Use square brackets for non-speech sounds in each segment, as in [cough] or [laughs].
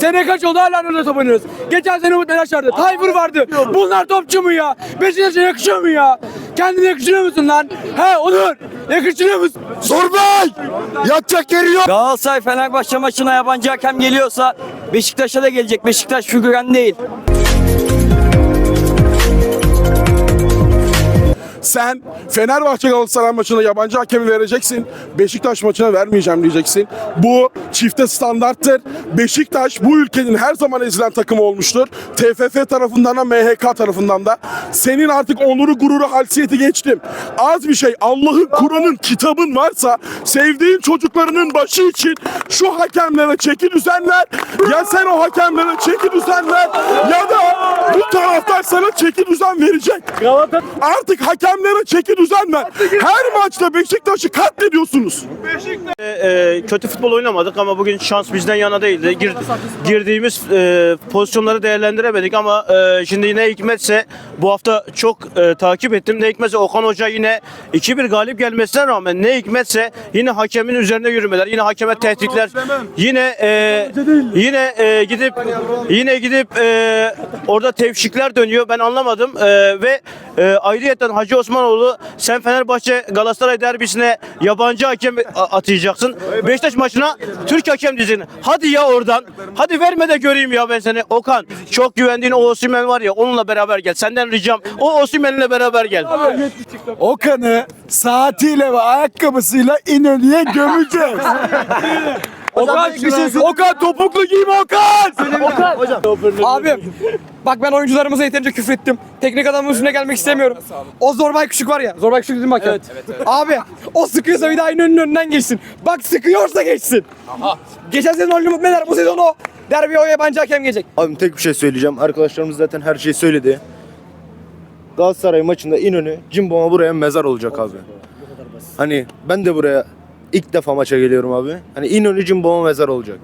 Sene kaç oldu hala önünde top oynuyoruz. Geçen sene Umut Meraş vardı. Tayfur vardı. Bunlar topçu mu ya? Beşiktaş'a yakışıyor mu ya? Kendine yakışıyor musun lan? He Onur. Yakışıyor musun? Zorbay! Yatacak yeri yok. Galatasaray Fenerbahçe maçına yabancı hakem geliyorsa Beşiktaş'a da gelecek. Beşiktaş figüren değil. Sen Fenerbahçe Galatasaray maçına yabancı hakemi vereceksin. Beşiktaş maçına vermeyeceğim diyeceksin. Bu çifte standarttır. Beşiktaş bu ülkenin her zaman ezilen takımı olmuştur. TFF tarafından da MHK tarafından da. Senin artık onuru gururu halsiyeti geçtim. Az bir şey Allah'ın Kur'an'ın kitabın varsa sevdiğin çocuklarının başı için şu hakemlere çeki düzenler. Ya sen o hakemlere çeki düzenler ya da bu taraftar sana çeki düzen verecek. Artık hakemlere çeki düzen. Her maçta Beşiktaş'ı katlediyorsunuz. e, kötü futbol oynamadık ama bugün şans bizden yana değildi. Gir- girdiğimiz e, pozisyonları değerlendiremedik ama e, şimdi ne hikmetse bu hafta çok e, takip ettim. Ne hikmetse Okan Hoca yine 2-1 galip gelmesine rağmen ne hikmetse yine hakemin üzerine yürümeler, yine hakeme tehditler, yine e, yine e, gidip yine gidip e, orada tevşikler dönüyor. Ben anlamadım E, ve e, ayrıyeten Hacı Osmanoğlu sen Fenerbahçe Galatasaray derbisine yabancı hakem atayacaksın. Beşiktaş maçına Türk hakem diyeceksin. Hadi ya oradan. Hadi verme de göreyim ya ben seni. Okan çok güvendiğin o Osimhen var ya onunla beraber gel. Senden ricam o Osimhen'le beraber gel. Okan'ı saatiyle ve ayakkabısıyla İnönü'ye gömeceğiz. [laughs] Okan bir şey söyle. Okan topuklu giyme Okan. Okan. Abim bak ben oyuncularımıza yeterince küfür ettim. Teknik adamın üstüne gelmek istemiyorum. O Zorbay Küçük var ya. Zorbay Küçük dedim bak ya. Abi o sıkıyorsa bir daha önünün önünden geçsin. Bak sıkıyorsa geçsin. Geçen sezon Oli Mutmeler bu sezon o. Derbi o yabancı hakem gelecek. Abi tek bir şey söyleyeceğim. Arkadaşlarımız zaten her şeyi söyledi. Galatasaray maçında İnönü Cimbom'a buraya mezar olacak abi. Hani ben de buraya ilk defa maça geliyorum abi. Hani İnönü Cimbom'a mezar olacak.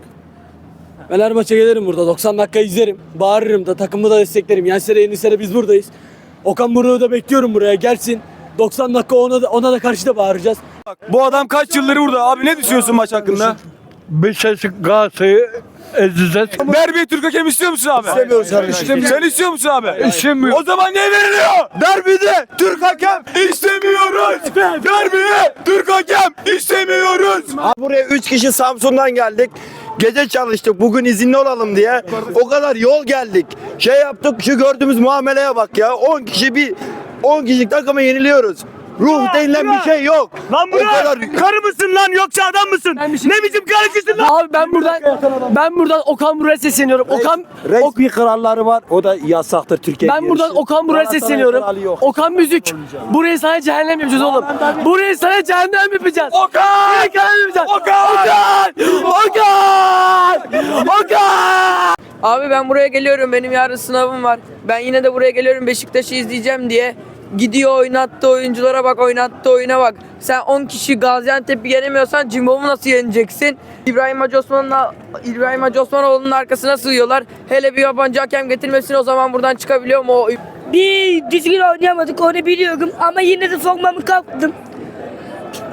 Ben her maça gelirim burada. 90 dakika izlerim. Bağırırım da takımı da desteklerim. Yense de yenilse de biz buradayız. Okan Buruk'u da bekliyorum buraya. Gelsin. 90 dakika ona da, ona da karşı da bağıracağız. Bu adam kaç yıldır burada? Abi ne düşünüyorsun maç hakkında? Beşiktaş Galatasaray'ı ezeceğiz. Derbi Türk hakem istiyor musun abi? İstemiyoruz kardeşim. Sen istiyor musun abi? İstemiyor. O zaman ne veriliyor? Derbide Türk hakem istemiyoruz. Derbide Türk hakem istemiyoruz. Buraya 3 kişi Samsun'dan geldik. Gece çalıştık bugün izinli olalım diye. O kadar yol geldik. Şey yaptık şu gördüğümüz muameleye bak ya. 10 kişi bir 10 kişilik takıma yeniliyoruz. Ruh denilen bir şey yok. Lan O kadar karı mısın lan yoksa adam mısın? Ne biçim karıcısın lan? Abi ben buradan ben buradan Okan Buruk'a sesleniyorum. Okan Reis bir kralları var. O da yasaktır Türkiye. ben buradan Okan Buruk'a sesleniyorum. Okan Müzik. Burayı sana cehennem yapacağız oğlum. Burayı sana cehennem yapacağız. Okan! Cehennem yapacağız. Okan! Okan! Okan! Abi ben buraya geliyorum. Benim yarın sınavım var. Ben yine de buraya geliyorum Beşiktaş'ı izleyeceğim diye. Gidiyor oynattı oyunculara bak oynattı oyuna bak. Sen 10 kişi Gaziantep'i yenemiyorsan Cimbom'u nasıl yeneceksin? İbrahim Hacı Osman'la İbrahim Hacı Osmanoğlu'nun arkasına sığıyorlar. Hele bir yabancı hakem getirmesin o zaman buradan çıkabiliyor mu Bir düzgün oynayamadık onu biliyorum ama yine de sokmamı kalktım.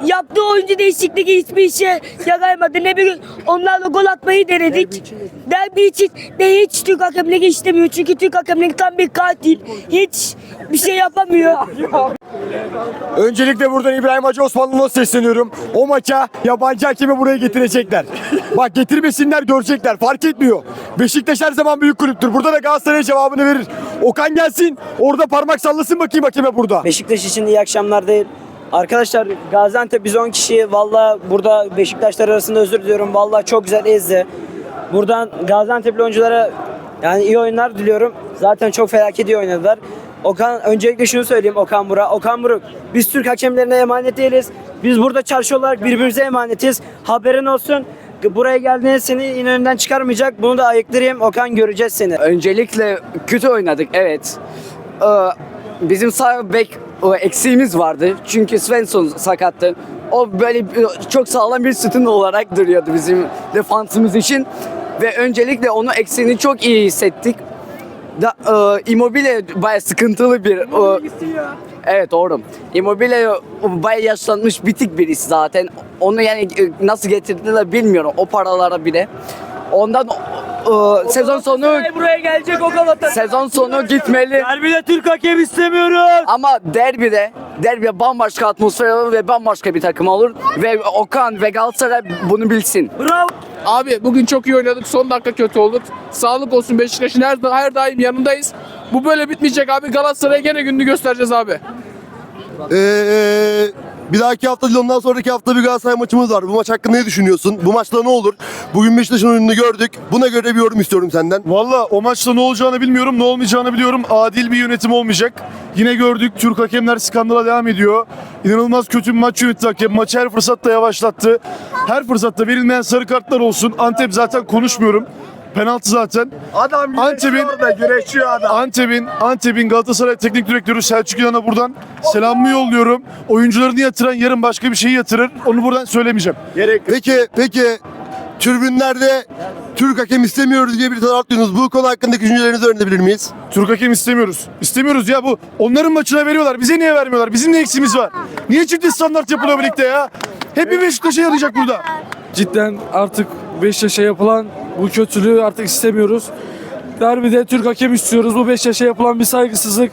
Yaptığı oyuncu değişikliği hiçbir işe yaraymadı. Ne bir onlarla gol atmayı denedik. Derbi için de hiç Türk hakemleri istemiyor. Çünkü Türk hakemleri tam bir katil. Hiç bir şey yapamıyor. [laughs] Öncelikle buradan İbrahim Hacı Osmanlı'na sesleniyorum. O maça yabancı hakemi buraya getirecekler. Bak getirmesinler görecekler fark etmiyor. Beşiktaş her zaman büyük kulüptür. Burada da Galatasaray cevabını verir. Okan gelsin orada parmak sallasın bakayım hakeme burada. Beşiktaş için iyi akşamlar değil. Arkadaşlar Gaziantep biz 10 kişi valla burada Beşiktaşlar arasında özür diliyorum. Valla çok güzel ezdi. Buradan Gaziantep'li oyunculara yani iyi oyunlar diliyorum. Zaten çok felaket iyi oynadılar. Okan öncelikle şunu söyleyeyim Okan Buruk. Okan Buruk biz Türk hakemlerine emanet değiliz. Biz burada çarşı olarak birbirimize emanetiz. Haberin olsun. Buraya geldiğinde seni İnönü'nden çıkarmayacak. Bunu da ayıklayayım. Okan göreceğiz seni. Öncelikle kötü oynadık evet. Ee, bizim sağ bek o eksiğimiz vardı. Çünkü Svensson sakattı. O böyle çok sağlam bir sütun olarak duruyordu bizim defansımız için. Ve öncelikle onu eksiğini çok iyi hissettik. Da, e, Immobile baya sıkıntılı bir... e, Evet doğru. Immobile baya yaşlanmış bitik birisi zaten. Onu yani e, nasıl getirdiler bilmiyorum o paralara bile. Ondan e, sezon sonu Buraya gelecek o Galatasaray. sezon sonu gitmeli. Derbide Türk hakem istemiyoruz. Ama derbide, derbide bambaşka atmosfer olur ve bambaşka bir takım olur. Ve Okan ve Galatasaray bunu bilsin. Bravo. Abi bugün çok iyi oynadık. Son dakika kötü olduk. Sağlık olsun Beşiktaş'ın her, her daim yanındayız. Bu böyle bitmeyecek abi. Galatasaray'a gene gününü göstereceğiz abi. Ee, bir dahaki hafta değil ondan sonraki hafta bir Galatasaray maçımız var. Bu maç hakkında ne düşünüyorsun? Bu maçta ne olur? Bugün Beşiktaş'ın oyununu gördük. Buna göre bir yorum istiyorum senden. Valla o maçta ne olacağını bilmiyorum, ne olmayacağını biliyorum. Adil bir yönetim olmayacak. Yine gördük Türk hakemler skandala devam ediyor. İnanılmaz kötü bir maç yönetti hakem. Maçı her fırsatta yavaşlattı. Her fırsatta verilmeyen sarı kartlar olsun. Antep zaten konuşmuyorum. Penaltı zaten. Adam Antep'in güreşiyor adam. Antep'in Antep'in Galatasaray Teknik Direktörü Selçuk İnan'a buradan selamımı yolluyorum. Oyuncularını yatıran yarın başka bir şeyi yatırır. Onu buradan söylemeyeceğim. Peki, peki tribünlerde Türk hakem istemiyoruz diye bir taraflıyorsunuz. Bu konu hakkındaki düşüncelerinizi öğrenebilir miyiz? Türk hakem istemiyoruz. İstemiyoruz ya bu. Onların maçına veriyorlar. Bize niye vermiyorlar? Bizim ne eksiğimiz var? Niye çift standart yapılıyor birlikte ya? Hep bir Beşiktaş'a yarayacak burada. Cidden artık Beşiktaş'a yapılan bu kötülüğü artık istemiyoruz. Derbide Türk hakem istiyoruz. Bu Beşiktaş'a yapılan bir saygısızlık.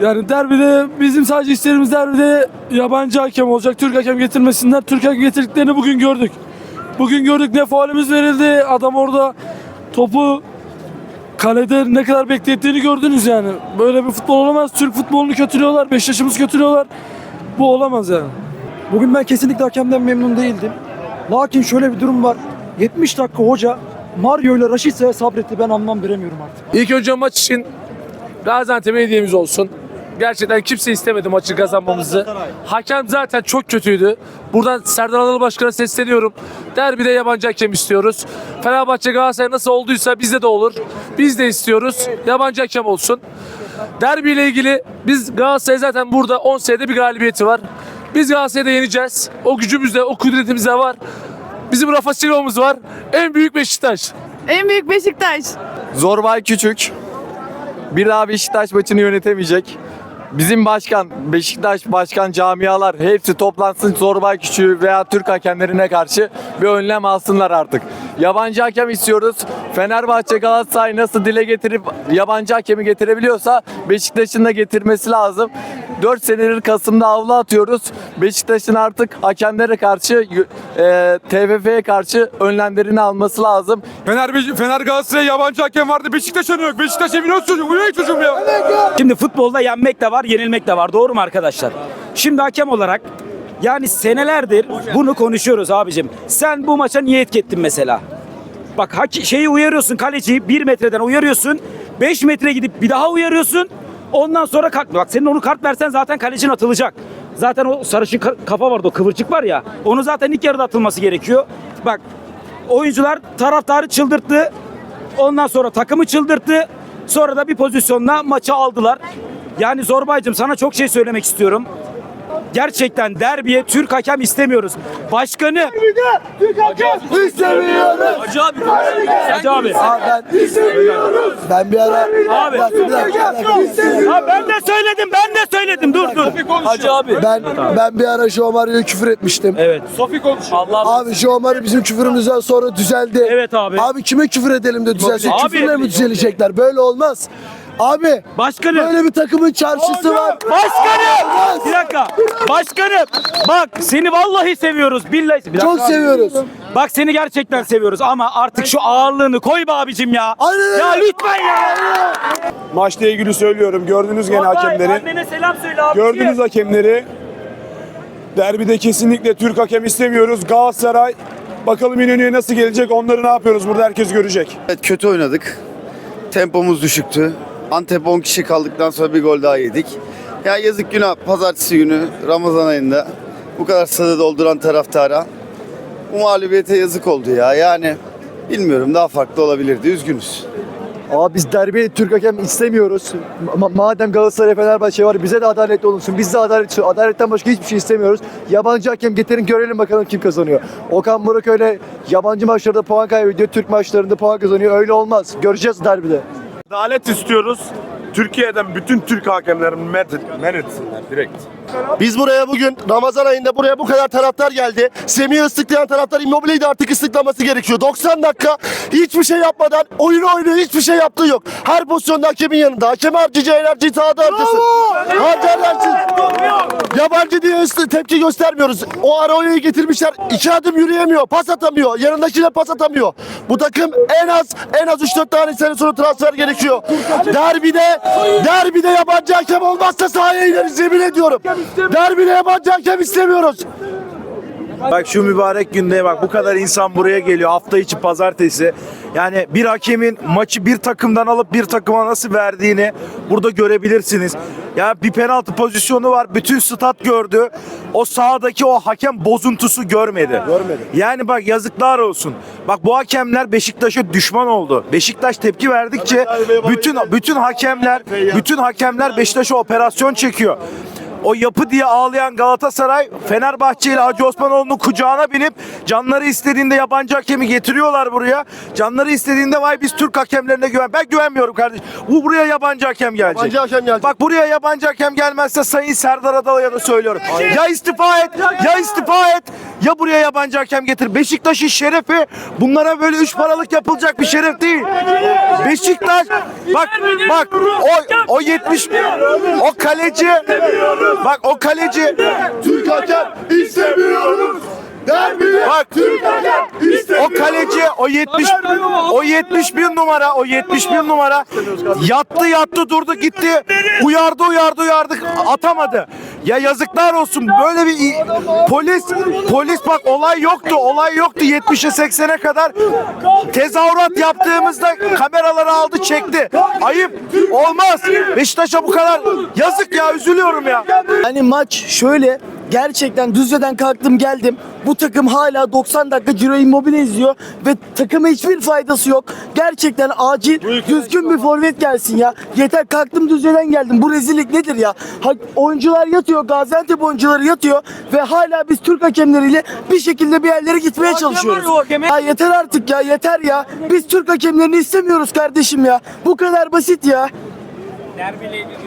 Yani derbide bizim sadece isteğimiz derbide yabancı hakem olacak. Türk hakem getirmesinler. Türk hakem getirdiklerini bugün gördük. Bugün gördük ne faulümüz verildi. Adam orada topu kalede ne kadar beklettiğini gördünüz yani. Böyle bir futbol olamaz. Türk futbolunu kötülüyorlar. Beşiktaş'ımızı kötülüyorlar. Bu olamaz yani. Bugün ben kesinlikle hakemden memnun değildim. Lakin şöyle bir durum var. 70 dakika hoca Mario ile Raşitsa'ya sabretti ben anlam veremiyorum artık. İlk önce maç için Gaziantep'e hediyemiz olsun. Gerçekten kimse istemedi maçı kazanmamızı. Hakem zaten çok kötüydü. Buradan Serdar Adalı Başkan'a sesleniyorum. Derbide yabancı hakem istiyoruz. Fenerbahçe Galatasaray nasıl olduysa bizde de olur. Biz de istiyoruz. Yabancı hakem olsun. Derbi ile ilgili biz Galatasaray zaten burada 10 senede bir galibiyeti var. Biz Galatasaray'da yeneceğiz. O gücümüz de, o kudretimiz de var. Bizim Rafa Silva'mız var. En büyük Beşiktaş. En büyük Beşiktaş. Zorbay Küçük bir daha Beşiktaş maçını yönetemeyecek. Bizim başkan, Beşiktaş başkan camialar hepsi toplansın Zorbay Küçük'ü veya Türk hakemlerine karşı bir önlem alsınlar artık. Yabancı hakem istiyoruz. Fenerbahçe Galatasaray nasıl dile getirip yabancı hakemi getirebiliyorsa Beşiktaş'ın da getirmesi lazım. 4 senedir Kasım'da avlu atıyoruz. Beşiktaş'ın artık hakemlere karşı e, TFF'ye karşı önlemlerini alması lazım. Fener, Fener Galatasaray yabancı hakem vardı. Beşiktaş'a yok. Beşiktaş evine çocuk. Bu ne çocuğum ya? Şimdi futbolda yenmek de var, yenilmek de var. Doğru mu arkadaşlar? Şimdi hakem olarak yani senelerdir bunu konuşuyoruz abicim. Sen bu maça niye etkettin mesela? Bak hak- şeyi uyarıyorsun kaleciyi bir metreden uyarıyorsun. 5 metre gidip bir daha uyarıyorsun. Ondan sonra kalk. Bak senin onu kart versen zaten kalecin atılacak. Zaten o sarışın ka- kafa vardı o kıvırcık var ya. Onu zaten ilk yarıda atılması gerekiyor. Bak oyuncular taraftarı çıldırttı. Ondan sonra takımı çıldırttı. Sonra da bir pozisyonla maçı aldılar. Yani Zorbaycığım sana çok şey söylemek istiyorum. Gerçekten derbiye Türk hakem istemiyoruz. Başkanı İstemiyoruz. Hacı abi. Hacı abi. Ben bir ara... Abi. Ha, ben de söyledim, ben de söyledim. Dur dur. Hacı abi. Ben ben bir ara Joe Mario'ya küfür etmiştim. Evet. Allah Abi Joe Mario bizim küfürümüzden sonra düzeldi. Evet abi. Abi kime küfür edelim de düzelsin? Abi- Küfürle mi düzelecekler? Böyle olmaz. Abi Başkanım. böyle bir takımın çarşısı var. Başkanım! Bir dakika. Başkanım! Bak seni vallahi seviyoruz. Billahi. Bir dakika Çok seviyoruz. Bak seni gerçekten seviyoruz ama artık şu ağırlığını koy be abicim ya. Aynen öyle. Ya lütfen ya. Maçla ilgili söylüyorum. Gördünüz gene Vallahi hakemleri. Annene selam söyle abi. Gördünüz hakemleri. Derbide kesinlikle Türk hakem istemiyoruz. Galatasaray bakalım İnönü'ye nasıl gelecek onları ne yapıyoruz burada herkes görecek. Evet kötü oynadık. Tempomuz düşüktü. Antep 10 kişi kaldıktan sonra bir gol daha yedik. Ya yazık günah pazartesi günü Ramazan ayında bu kadar stadı dolduran taraftara bu mağlubiyete yazık oldu ya. Yani bilmiyorum daha farklı olabilirdi. Üzgünüz. Abi biz derbi Türk hakem istemiyoruz. Ma- madem Galatasaray Fenerbahçe var bize de adaletli olunsun. Biz de adalet adaletten başka hiçbir şey istemiyoruz. Yabancı hakem getirin görelim bakalım kim kazanıyor. Okan Buruk öyle yabancı maçlarda puan kaybediyor. Türk maçlarında puan kazanıyor. Öyle olmaz. Göreceğiz derbide. Adalet istiyoruz. Türkiye'den bütün Türk hakemlerin men men etsinler direkt. Biz buraya bugün Ramazan ayında buraya bu kadar taraftar geldi. Semih'i ıslıklayan taraftar Immobile'yi de artık ıslıklaması gerekiyor. 90 dakika hiçbir şey yapmadan oyunu oynuyor hiçbir şey yaptığı yok. Her pozisyonda hakemin yanında. Hakem harcayacağı enerjiyi sahada harcasın. Harcarlarsın. Yabancı diye tepki göstermiyoruz. O Arao'yu getirmişler. iki adım yürüyemiyor. Pas atamıyor. Yanındakine pas atamıyor. Bu takım en az en az 3-4 tane sene sonra transfer gerekiyor. Derbide derbide yabancı hakem olmazsa sahaya ineriz yemin ediyorum. Derbide yabancı hakem istemiyoruz. Bak şu mübarek günde bak bu kadar insan buraya geliyor hafta içi pazartesi. Yani bir hakemin maçı bir takımdan alıp bir takıma nasıl verdiğini burada görebilirsiniz. Ya bir penaltı pozisyonu var. Bütün stat gördü. O sahadaki o hakem bozuntusu görmedi. Görmedi. Yani bak yazıklar olsun. Bak bu hakemler Beşiktaş'a düşman oldu. Beşiktaş tepki verdikçe bütün bütün hakemler bütün hakemler Beşiktaş'a operasyon çekiyor. O yapı diye ağlayan Galatasaray Fenerbahçe ile Hacı Osmanoğlu'nun kucağına binip canları istediğinde yabancı hakemi getiriyorlar buraya. Canları istediğinde vay biz Türk hakemlerine güven. Ben güvenmiyorum kardeşim. Bu buraya yabancı hakem gelecek. Yabancı hakem gelecek. Bak buraya yabancı hakem gelmezse Sayın Serdar Adalı'ya da söylüyorum. Ya istifa et, ya istifa et, ya buraya yabancı hakem getir. Beşiktaş'ın şerefi bunlara böyle üç paralık yapılacak bir şeref değil. Beşiktaş bak bak o o 70 o kaleci bak o kaleci Türk hakem istemiyoruz. Derbide Bak Türk hakem istemiyoruz. o kaleci o 70 o 71 numara o 71 numara yattı yattı durdu gitti uyardı uyardı uyardı atamadı. Ya yazıklar olsun böyle bir polis polis bak olay yoktu olay yoktu 70'e 80'e kadar tezahürat yaptığımızda kameraları aldı çekti. Ayıp olmaz. Beşiktaş'a bu kadar yazık ya üzülüyorum ya. Hani maç şöyle gerçekten Düzce'den kalktım geldim. Bu takım hala 90 dakika Ciro Immobile izliyor ve takıma hiçbir faydası yok. Gerçekten acil düzgün bir forvet gelsin ya. Yeter kalktım Düzce'den geldim. Bu rezillik nedir ya? Ha, oyuncular yatıyor, Gaziantep oyuncuları yatıyor ve hala biz Türk hakemleriyle bir şekilde bir yerlere gitmeye çalışıyoruz. Ya yeter artık ya yeter ya. Biz Türk hakemlerini istemiyoruz kardeşim ya. Bu kadar basit ya. Derbiyle ilgili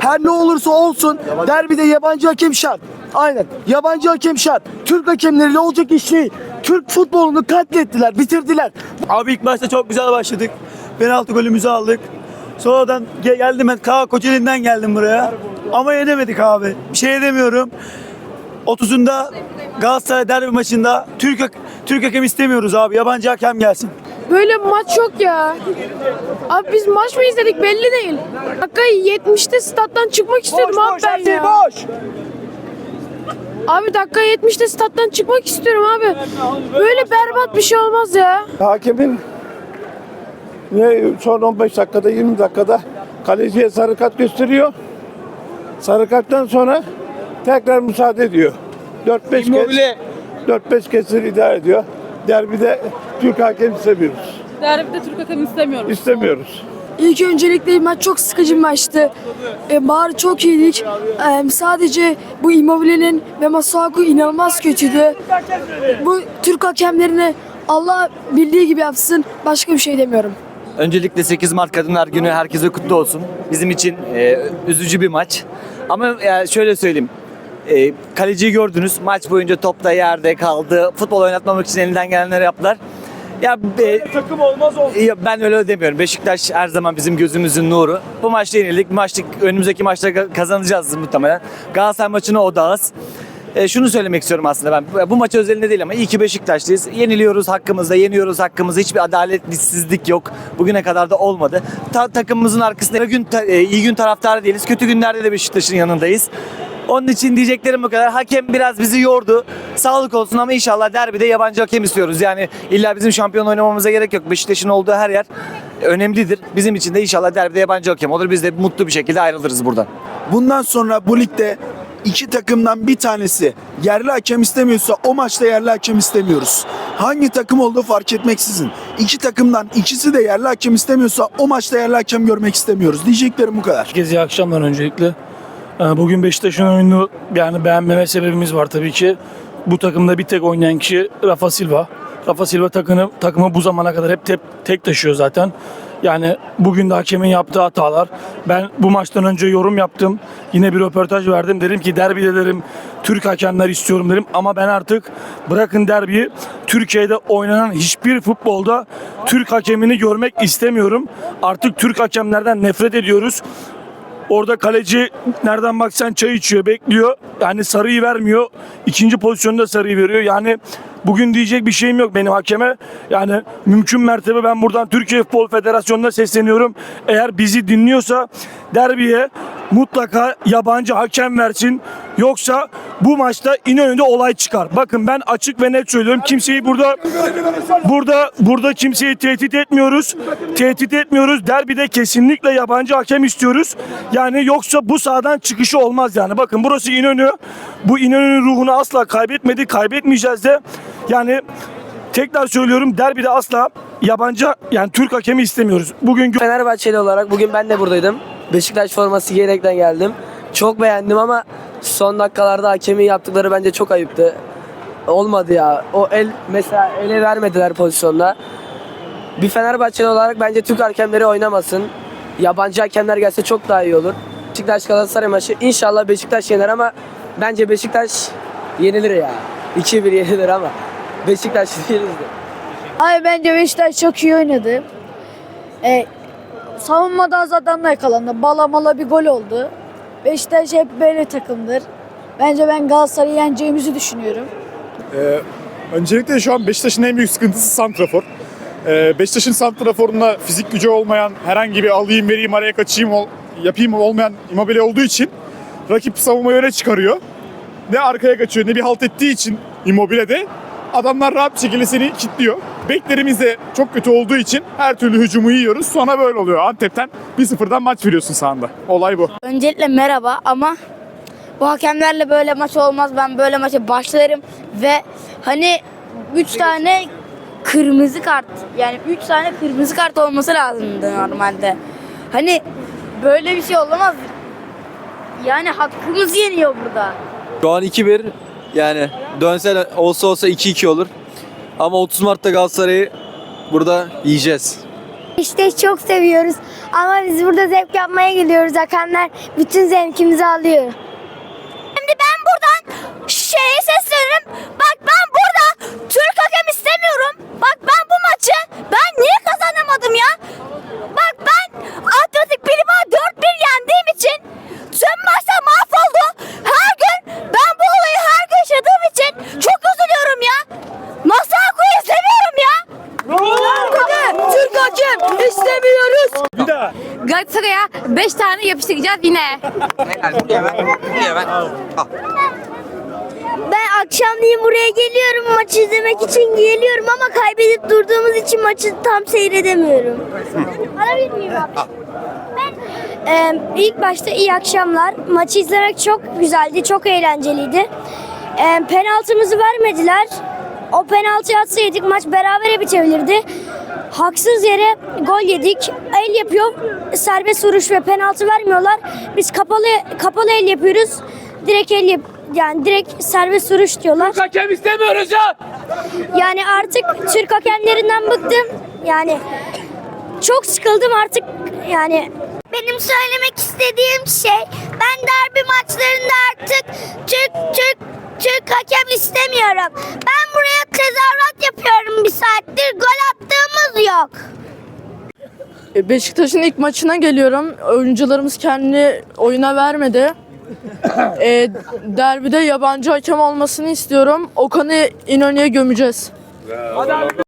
her ne olursa olsun derbide yabancı hakem şart. Aynen. Yabancı hakem şart. Türk hakemleriyle olacak iş değil. Türk futbolunu katlettiler, bitirdiler. Abi ilk başta çok güzel başladık. Penaltı golümüzü aldık. Sonradan ge- geldim ben Kaa Kocaeli'nden geldim buraya. Ama yenemedik abi. Bir şey edemiyorum. 30'unda Galatasaray derbi maçında Türk Türk hakem istemiyoruz abi. Yabancı hakem gelsin. Böyle bir maç yok ya. Abi biz maç mı izledik belli değil. Dakika 70'te stat'tan çıkmak istiyordum abi ben ya. Abi dakika 70'te stat'tan çıkmak istiyorum abi. Böyle berbat bir şey olmaz ya. Hakemin ne son 15 dakikada 20 dakikada kaleciye sarı kart gösteriyor. Sarı karttan sonra tekrar müsaade ediyor. 4-5 kez 4-5 kez idare ediyor. Derbide Türk hakem istemiyoruz. Derbide Türk hakem istemiyorum. İstemiyoruz. İlk öncelikle maç çok sıkıcı bir maçtı. E, Bağrı çok iyiydik. E, sadece bu Immobile'nin ve Masuaku inanılmaz kötüydü. Bu Türk hakemlerine Allah bildiği gibi yapsın. Başka bir şey demiyorum. Öncelikle 8 Mart Kadınlar Günü herkese kutlu olsun. Bizim için e, üzücü bir maç. Ama e, şöyle söyleyeyim. E, kaleciyi gördünüz. Maç boyunca topta yerde kaldı. Futbol oynatmamak için elinden gelenleri yaptılar. Ya e, takım olmaz oldu. ben öyle demiyorum. Beşiktaş her zaman bizim gözümüzün nuru. Bu maçta yenildik. Maçta önümüzdeki maçta ka- kazanacağız muhtemelen. Galatasaray maçına odağız. E, şunu söylemek istiyorum aslında ben. Bu maç özelinde değil ama iyi ki Beşiktaşlıyız. Yeniliyoruz hakkımızda, yeniyoruz hakkımızda. Hiçbir adaletsizlik yok. Bugüne kadar da olmadı. Ta- takımımızın arkasında gün ta- e, iyi gün taraftarı değiliz. Kötü günlerde de Beşiktaş'ın yanındayız. Onun için diyeceklerim bu kadar. Hakem biraz bizi yordu. Sağlık olsun ama inşallah derbide yabancı hakem istiyoruz. Yani illa bizim şampiyon oynamamıza gerek yok. Beşiktaş'ın olduğu her yer önemlidir. Bizim için de inşallah derbide yabancı hakem olur. Biz de mutlu bir şekilde ayrılırız buradan. Bundan sonra bu ligde iki takımdan bir tanesi yerli hakem istemiyorsa o maçta yerli hakem istemiyoruz. Hangi takım olduğu fark etmeksizin. İki takımdan ikisi de yerli hakem istemiyorsa o maçta yerli hakem görmek istemiyoruz. Diyeceklerim bu kadar. Herkese iyi akşamlar öncelikle. Ee, Bugün Beşiktaş'ın oyunu yani beğenmeme sebebimiz var tabii ki. Bu takımda bir tek oynayan kişi Rafa Silva. Rafa Silva takımı, takımı bu zamana kadar hep tek, tek taşıyor zaten. Yani bugün de hakemin yaptığı hatalar. Ben bu maçtan önce yorum yaptım. Yine bir röportaj verdim. Dedim ki derbide derim Türk hakemler istiyorum dedim. Ama ben artık bırakın derbiyi Türkiye'de oynanan hiçbir futbolda Türk hakemini görmek istemiyorum. Artık Türk hakemlerden nefret ediyoruz. Orada kaleci nereden baksan çay içiyor, bekliyor. Yani sarıyı vermiyor. İkinci pozisyonda sarıyı veriyor. Yani bugün diyecek bir şeyim yok benim hakeme. Yani mümkün mertebe ben buradan Türkiye Futbol Federasyonu'na sesleniyorum. Eğer bizi dinliyorsa derbiye mutlaka yabancı hakem versin. Yoksa bu maçta İnönü'nde olay çıkar. Bakın ben açık ve net söylüyorum. Kimseyi burada burada burada kimseyi tehdit etmiyoruz. Tehdit etmiyoruz. Derbide kesinlikle yabancı hakem istiyoruz. Yani yoksa bu sahadan çıkışı olmaz yani. Bakın burası İnönü. Bu İnönü'nün ruhunu asla kaybetmedi. Kaybetmeyeceğiz de. Yani tekrar söylüyorum derbide asla yabancı yani Türk hakemi istemiyoruz. Bugün Fenerbahçeli olarak bugün ben de buradaydım. Beşiktaş forması giyerekten geldim. Çok beğendim ama son dakikalarda hakemin yaptıkları bence çok ayıptı. Olmadı ya. O el mesela ele vermediler pozisyonda. Bir Fenerbahçeli olarak bence Türk hakemleri oynamasın. Yabancı hakemler gelse çok daha iyi olur. Beşiktaş Galatasaray maçı inşallah Beşiktaş yener ama bence Beşiktaş yenilir ya. 2-1 yenilir ama Beşiktaş yenildi. Ay bence Beşiktaş çok iyi oynadı. E, savunmada az adamla yakalandı. Bala mala bir gol oldu. Beşiktaş hep böyle takımdır. Bence ben Galatasaray'ı yeneceğimizi düşünüyorum. Ee, öncelikle şu an Beşiktaş'ın en büyük sıkıntısı santrafor. Ee, Beşiktaş'ın santraforunda fizik gücü olmayan, herhangi bir alayım vereyim araya kaçayım ol, yapayım olmayan Immobile olduğu için rakip savunmayı öne çıkarıyor. Ne arkaya kaçıyor ne bir halt ettiği için Immobile de adamlar rahat bir şekilde seni kilitliyor. Beklerimiz de çok kötü olduğu için her türlü hücumu yiyoruz. Sonra böyle oluyor. Antep'ten 1-0'dan maç veriyorsun sahanda. Olay bu. Öncelikle merhaba ama bu hakemlerle böyle maç olmaz. Ben böyle maça başlarım ve hani 3 tane kırmızı kart yani 3 tane kırmızı kart olması lazımdı normalde. Hani böyle bir şey olamaz. Yani hakkımız yeniyor burada. Şu an 2-1 yani dönse olsa olsa 2-2 olur. Ama 30 Mart'ta Galatasaray'ı burada yiyeceğiz. İşte çok seviyoruz ama biz burada zevk yapmaya gidiyoruz. Hakemler bütün zevkimizi alıyor. Şimdi ben buradan şeye seslenirim. Bak ben burada Türk hakem istemiyorum. Bak ben bu maçı ben niye kazanamadım ya? Bak ben Atletik Bilbao 4-1 yendiğim için tüm maçta mahvoldu. Her gün ben bu olayı her gün yaşadığım için çok üzülüyorum ya. Nasıl Aku'yu istemiyorum ya? Türk hakem istemiyoruz. Galatasaray'a 5 tane yapıştıracağız yine. Ben akşamleyin buraya geliyorum maçı izlemek için geliyorum ama kaybedip durduğumuz için maçı tam seyredemiyorum. Alabilir miyim abi? Ben e, ilk başta iyi akşamlar. Maçı izlemek çok güzeldi, çok eğlenceliydi. E, penaltımızı vermediler. O penaltı atsaydık maç berabere bitebilirdi. Haksız yere gol yedik. El yapıyor. Serbest vuruş ve penaltı vermiyorlar. Biz kapalı kapalı el yapıyoruz. Direkt el yap yani direkt serbest vuruş diyorlar. hakem istemiyoruz ya. Yani artık Türk hakemlerinden bıktım. Yani çok sıkıldım artık yani. Benim söylemek istediğim şey ben derbi maçlarında artık Türk Türk Türk hakem istemiyorum. Ben buraya tezahürat yapıyorum bir saattir. Gol attığımız yok. E, Beşiktaş'ın ilk maçına geliyorum. Oyuncularımız kendini oyuna vermedi. e, derbide yabancı hakem olmasını istiyorum. Okan'ı İnönü'ye gömeceğiz.